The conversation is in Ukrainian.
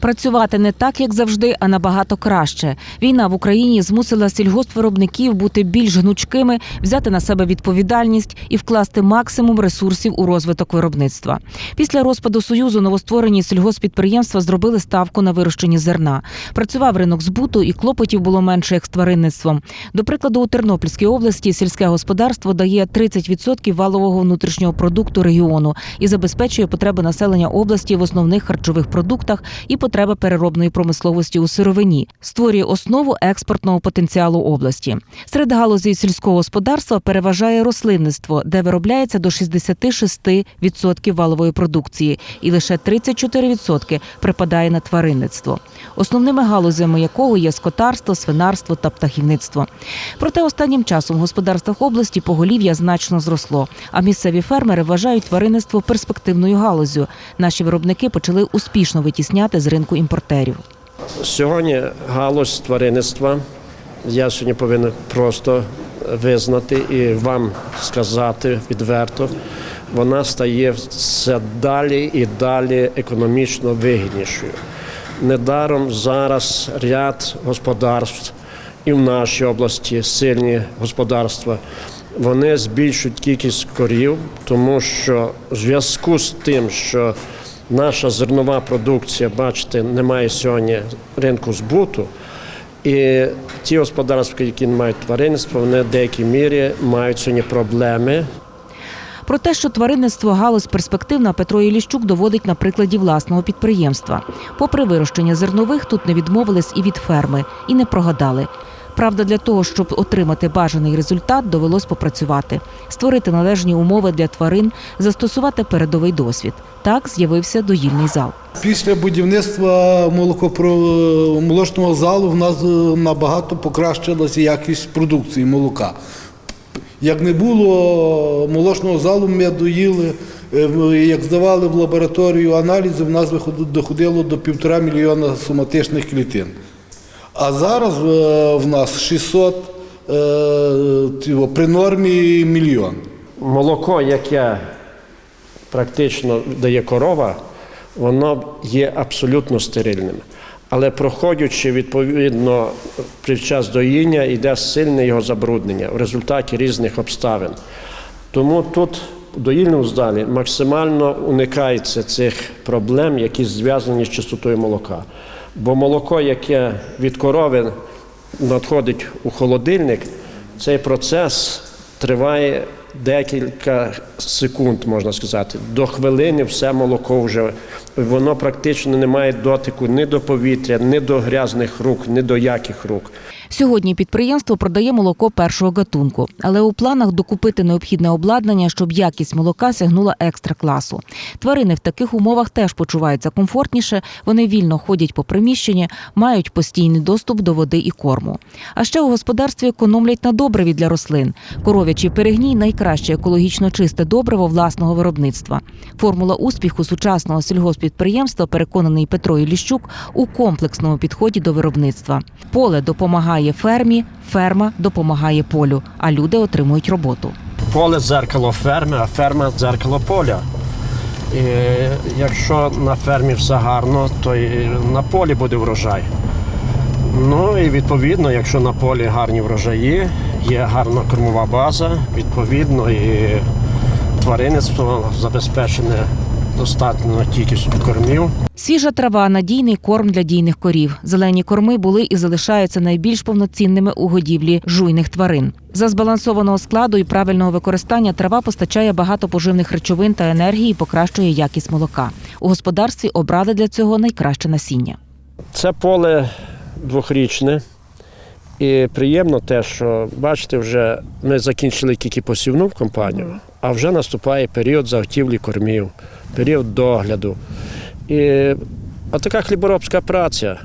Працювати не так, як завжди, а набагато краще. Війна в Україні змусила сільгоспвиробників бути більш гнучкими, взяти на себе відповідальність і вкласти максимум ресурсів у розвиток виробництва. Після розпаду союзу новостворені сільгоспідприємства зробили ставку на вирощені зерна. Працював ринок збуту, і клопотів було менше як з тваринництвом. До прикладу, у Тернопільській області сільське господарство дає 30% валового внутрішнього продукту регіону і забезпечує потреби населення області в основних харчових продуктах і потреби переробної промисловості у сировині, створює основу експортного потенціалу області. Серед галузей сільського господарства переважає рослинництво, де виробляється до 66% валової продукції, і лише 34% припадає на тваринництво, основними галузями якого є скотарство, свинарство та птахівництво. Проте останнім часом в господарствах області поголів'я значно зросло, а місцеві фермери вважають тваринництво перспективною галузю. Наші виробники почали успішно витісняти з ринку імпортерів. Сьогодні галузь тваринництва, я сьогодні повинен просто визнати і вам сказати відверто, вона стає все далі і далі економічно вигіднішою. Недаром зараз ряд господарств і в нашій області сильні господарства. Вони збільшують кількість корів, тому що в зв'язку з тим, що наша зернова продукція, бачите, немає сьогодні ринку збуту. І ті господарства, які не мають тваринництва, вони в деякій мірі мають сьогодні проблеми Про те, що тваринництво галузь перспективна, Петро Іліщук доводить на прикладі власного підприємства. Попри вирощення зернових, тут не відмовились і від ферми, і не прогадали. Правда, для того, щоб отримати бажаний результат, довелось попрацювати, створити належні умови для тварин, застосувати передовий досвід. Так з'явився доїльний зал. Після будівництва молочного залу в нас е, набагато покращилася якість продукції молока. Як не було молочного залу, ми доїли, е, як здавали в лабораторію аналізи, в нас доходило до півтора мільйона соматичних клітин. А зараз е, в нас 600, е, тіво, при нормі мільйон. молоко, яке практично дає корова, воно є абсолютно стерильним. Але проходячи відповідно під час доїння, йде сильне його забруднення в результаті різних обставин. Тому тут в доїльному здалі максимально уникається цих проблем, які зв'язані з чистотою молока. Бо молоко, яке від корови надходить у холодильник, цей процес триває декілька секунд, можна сказати. До хвилини все молоко вже воно практично не має дотику ні до повітря, ні до грязних рук, ні до яких рук. Сьогодні підприємство продає молоко першого гатунку, але у планах докупити необхідне обладнання, щоб якість молока сягнула екстра класу. Тварини в таких умовах теж почуваються комфортніше, вони вільно ходять по приміщенні, мають постійний доступ до води і корму. А ще у господарстві економлять на добриві для рослин. Коров'ячий перегній найкраще екологічно чисте добриво власного виробництва. Формула успіху сучасного сільгоспідприємства, переконаний Петро Іліщук, у комплексному підході до виробництва. Поле допомагає фермі, ферма допомагає полю, а люди отримують роботу. Поле дзеркало ферми, а ферма дзеркало поля. І якщо на фермі все гарно, то і на полі буде врожай. Ну і відповідно, якщо на полі гарні врожаї, є гарна кормова база, відповідно і тваринництво забезпечене достатньо кількістю кормів. Свіжа трава надійний корм для дійних корів. Зелені корми були і залишаються найбільш повноцінними у годівлі жуйних тварин. За збалансованого складу і правильного використання трава постачає багато поживних речовин та енергії, і покращує якість молока. У господарстві обрали для цього найкраще насіння. Це поле двохрічне. І приємно те, що бачите, вже ми закінчили тільки посівну компанію, а вже наступає період заготівлі кормів, період догляду. І а така хліборобська праця.